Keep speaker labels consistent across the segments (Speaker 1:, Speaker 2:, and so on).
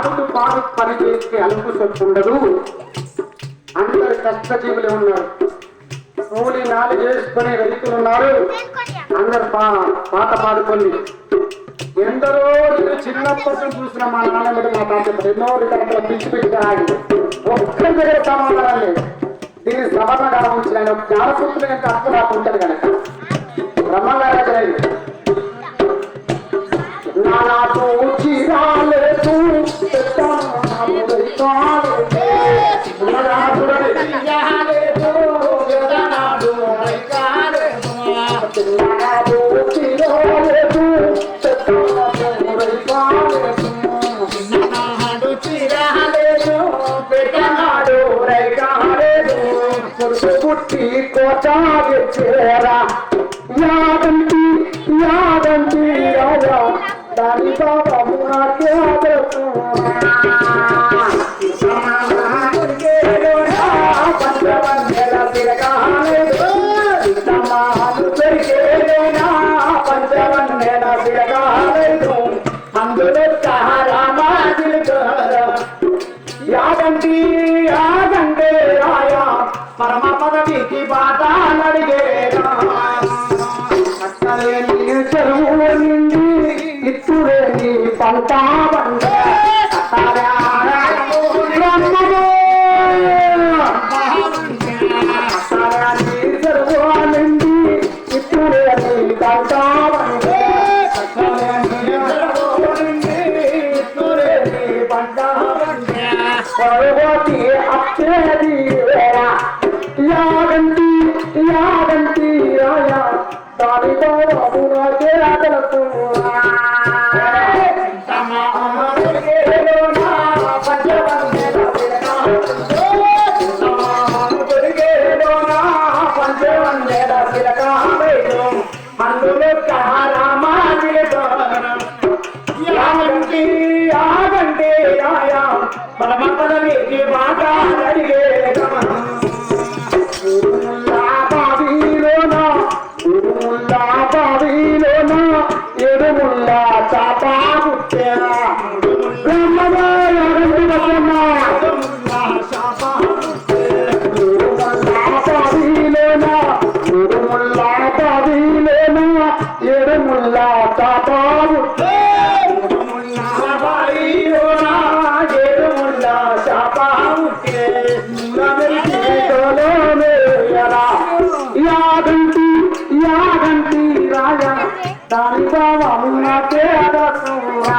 Speaker 1: ఆడుతూ పాటు పని అలుపు సొప్పు ఉండదు. అందరు కష్టజీవులే ఉన్నారు. కూలి నాలుగు చేసుకునే రైతులు అందరు పా పాట పాడుకోండి ఎందరో నేను చిన్నప్పటి నుంచి చూసిన మా నాన్నమ్మడి మా తాత ఎన్నో రికార్డులు పిచ్చి పిచ్చిగా ఆగి ఒక్కరి దగ్గర సమాధానం లేదు. దీన్ని సమాధానం ఉంచిన జ్ఞానసూత్రులు ఎంత అర్థం నాకు ఉంటుంది కనుక. పుట్టి కోటాగే చేరా యాదంతి యాదంతి రాజా దాని బాబు నాకే అందులో యాగంటి యాగంటే రాయా. పరమ పదవికి బాట నడిగేరా చెరువు నిండి ఇప్పుడే నీ పంట అత్తేది వేరా. యాగంటి యాగంటి రాయా. దాని బాబు నాకే అదలకు Stop all! దాని బాబు నాకే అదసూరా.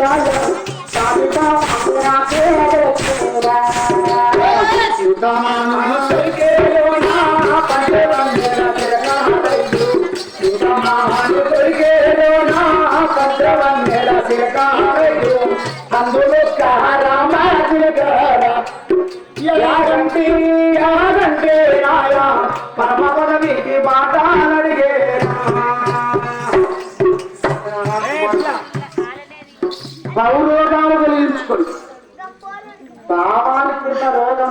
Speaker 1: యాగట్టి పౌరోగాలు కలిగించుకోండి